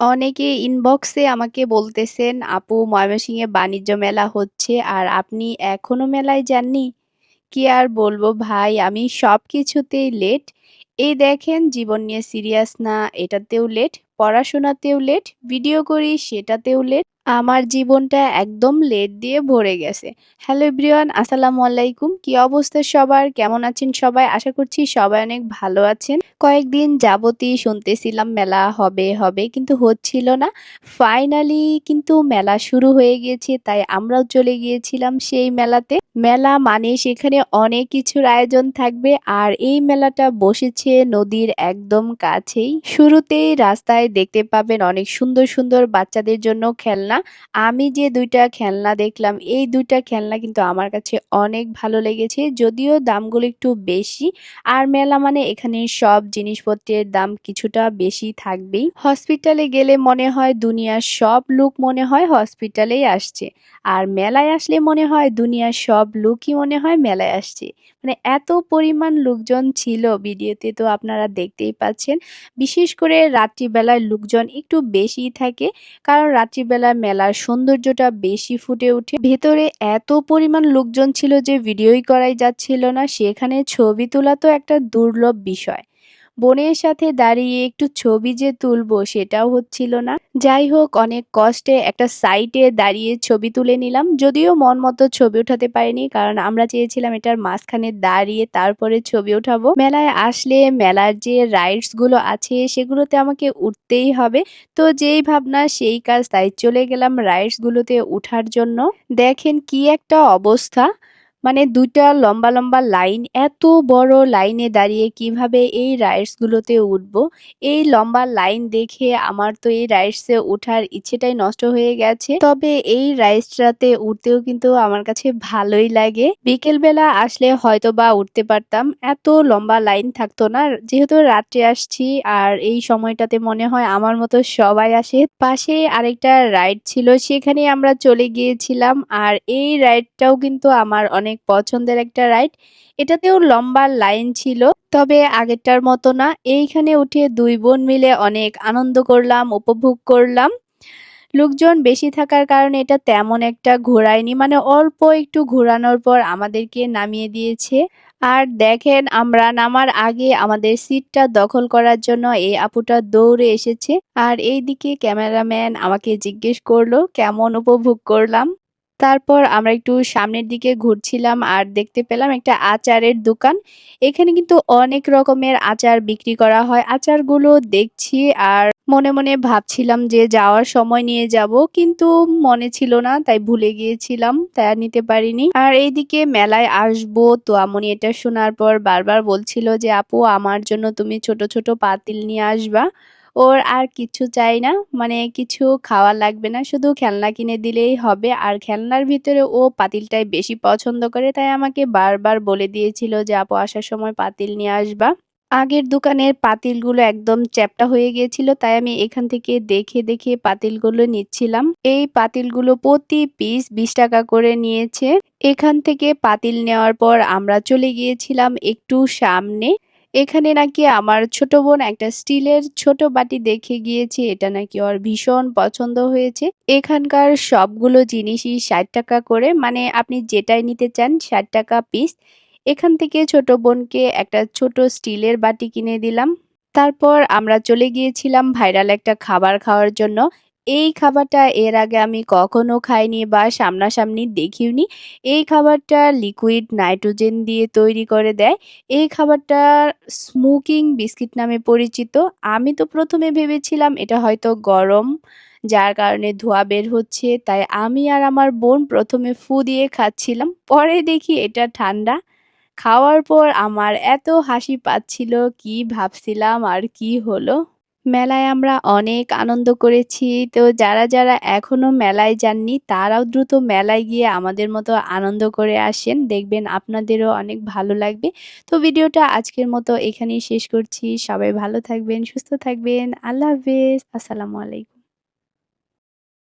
অনেকে ইনবক্সে আমাকে বলতেছেন, "আপু ময়মনসিংহে বাণিজ্য মেলা হচ্ছে আর আপনি এখনও মেলায় যাননি?" কি আর বলব ভাই আমি সব কিছুতেই লেট। এই দেখেন জীবন নিয়ে সিরিয়াস না এটাতেও লেট, পড়াশোনাতেও লেট, ভিডিও করি সেটাতেও লেট। আমার জীবনটা একদম লেট দিয়ে ভরে গেছে। হ্যালো এভরিওয়ান আসসালামু আলাইকুম। কি অবস্থা সবার? কেমন আছেন সবাই? আশা করছি সবাই অনেক ভালো আছেন। কয়েকদিন যাবতই শুনতেছিলাম মেলা হবে, হবে কিন্তু হচ্ছিল না। ফাইনালি কিন্তু মেলা শুরু হয়ে গিয়েছে তাই আমরাও চলে গিয়েছিলাম সেই মেলাতে। মেলা মানে সেখানে অনেক কিছুর আয়োজন থাকবে, আর এই মেলাটা বসেছে নদীর একদম কাছেই। শুরুতেই রাস্তায় দেখতে পাবেন অনেক সুন্দর সুন্দর বাচ্চাদের জন্য খেলনা। আমি যে দুইটা খেলনা দেখলাম, এই দুইটা খেলনা কিন্তু আমার কাছে অনেক ভালো লেগেছে, যদিও দামগুলো একটু বেশি আর মেলা মানে এখানে সব জিনিসপত্রের দাম কিছুটা বেশি থাকবেই হসপিটালে গেলে মনে হয় দুনিয়ার সব লোক মনে হয় হসপিটালেই আসছে আর মেলায় আসলে মনে হয় দুনিয়ার সব লোকই মনে হয় মেলায় আসছে। মানে এত পরিমাণ লোকজন ছিল ভিডিওতে তো আপনারা দেখতেই পাচ্ছেন। বিশেষ করে রাত্রিবেলায় লোকজন একটু বেশি থাকে, কারণ রাত্রিবেলায় মেলার সৌন্দর্যটা বেশি ফুটে ওঠে। ভেতরে এত পরিমাণ লোকজন ছিল যে ভিডিওই করাই যাচ্ছিল না, সেখানে ছবি তোলা তো একটা দুর্লভ বিষয়। বোনের সাথে দাঁড়িয়ে একটু ছবি যে তুলবো সেটাও হচ্ছিল না। যাই হোক, অনেক কষ্টে একটা সাইটে দাঁড়িয়ে ছবি তুলে নিলাম। যদিও মন মতো ছবি উঠাতে পারিনি, কারণ আমরা চেয়েছিলাম এটার মাঝখানে দাঁড়িয়ে তারপরে ছবি উঠাবো। মেলায় আসলে মেলার যে রাইডসগুলো আছে, সেগুলোতে আমাকে উঠতেই হবে। তো যেই ভাবনা, সেই কাজ, তাই চলে গেলাম রাইডস গুলোতে উঠার জন্য। দেখেন কি একটা অবস্থা। মানে দুইটা লম্বা লম্বা লাইন, এত বড় লাইনে দাঁড়িয়ে কীভাবে এই রাইডসগুলোতে উঠব? এই লম্বা লাইন দেখে আমার তো এই রাইডসে ওঠার ইচ্ছেটাই নষ্ট হয়ে গেছে। তবে এই রাইডসটাতে উঠতেও কিন্তু আমার কাছে ভালোই লাগে। বিকেলবেলা আসলে হয়তো বা উঠতে পারতাম। এত লম্বা লাইন থাকতো না। যেহেতু রাত্রে আসছি আর এই সময়টাতে মনে হয় আমার মতো সবাই আসে। পাশে আরেকটা রাইড ছিল সেখানে আমরা চলে গিয়েছিলাম। আর এই রাইডটাও কিন্তু আমার অনেক অনেক পছন্দের একটা রাইড এটাতেও লম্বা লাইন ছিল, তবে আগেরটার মতো না। এইখানে উঠে দুই বোন মিলে অনেক আনন্দ করলাম, উপভোগ করলাম। লোকজন বেশি থাকার কারণে এটা তেমন একটা ঘোরায়নি মানে অল্প একটু ঘোরানোর পর আমাদেরকে নামিয়ে দিয়েছে। আর দেখেন, আমরা নামার আগে আমাদের সিটটা দখল করার জন্য এই আপুটা দৌড়ে এসেছে। আর এই দিকে ক্যামেরাম্যান আমাকে জিজ্ঞেস করল, কেমন উপভোগ করলাম? তারপর আমরা একটু সামনের দিকে ঘুরছিলাম আর দেখতে পেলাম একটা আচারের দোকান। এখানে কিন্তু অনেক রকমের আচার বিক্রি করা হয়। আচারগুলো দেখছি আর মনে মনে ভাবছিলাম যে যাওয়ার সময় নিয়ে যাব, কিন্তু মনে ছিল না, তাই ভুলে গিয়েছিলাম, তাই নিতে পারিনি। আর এইদিকে মেলায় আসব তো আমনি এটা শোনার পর বারবার বলছিল যে, আপু, আমার জন্য তুমি ছোট ছোট পাতিল নিয়ে আসবা। ওর আর কিছু চাই না মানে কিছু খাওয়া লাগবে না, শুধু খেলনা কিনে দিলেই হবে। আর খেলনার ভিতরে ও পাতিলটাই বেশি পছন্দ করে, তাই আমাকে বারবার বলে দিয়েছিল যে, আপু, আসার সময় পাতিল নিয়ে আসবা। আগের দোকানের পাতিলগুলো একদম চ্যাপটা হয়ে গিয়েছিল, তাই আমি এখান থেকে দেখে দেখে পাতিলগুলো নিচ্ছিলাম। এই পাতিলগুলো প্রতি পিস বিশ টাকা করে নিয়েছে। এখান থেকে পাতিল নেওয়ার পর আমরা চলে গিয়েছিলাম একটু সামনে। এখানে নাকি আমার ছোট বোন একটা স্টিলের ছোট বাটি দেখে গিয়েছে। এটা নাকি ওর ভীষণ পছন্দ হয়েছে। এখানকার সবগুলো জিনিসই ষাট টাকা করে। মানে আপনি যেটাই নিতে চান ষাট টাকা পিস এখান থেকে ছোট বোনকে একটা ছোট স্টিলের বাটি কিনে দিলাম। তারপর আমরা চলে গিয়েছিলাম ভাইরাল একটা খাবার খাওয়ার জন্য। এই খাবারটা এর আগে আমি কখনো খাইনি বা সামনাসামনি দেখিওনি। এই খাবারটা লিকুইড নাইট্রোজেন দিয়ে তৈরি করে দেয়। এই খাবারটা স্মোকিং বিস্কিট নামে পরিচিত। আমি তো প্রথমে ভেবেছিলাম এটা হয়তো গরম, যার কারণে ধোঁয়া বের হচ্ছে। তাই আমি আর আমার বোন প্রথমে ফু দিয়ে খাচ্ছিলাম, পরে দেখি এটা ঠান্ডা। খাওয়ার পর আমার এত হাসি পাচ্ছিল, কি ভাবছিলাম আর কি হলো? মেলায় আমরা অনেক আনন্দ করেছি। তো যারা যারা এখনও মেলায় যাননি, তারাও দ্রুত মেলায় গিয়ে আমাদের মতো আনন্দ করে আসেন। দেখবেন আপনাদেরও অনেক ভালো লাগবে। তো ভিডিওটা আজকের মতো এখানেই শেষ করছি। সবাই ভালো থাকবেন, সুস্থ থাকবেন। আল্লাহ হাফেজ। আসসালামু আলাইকুম।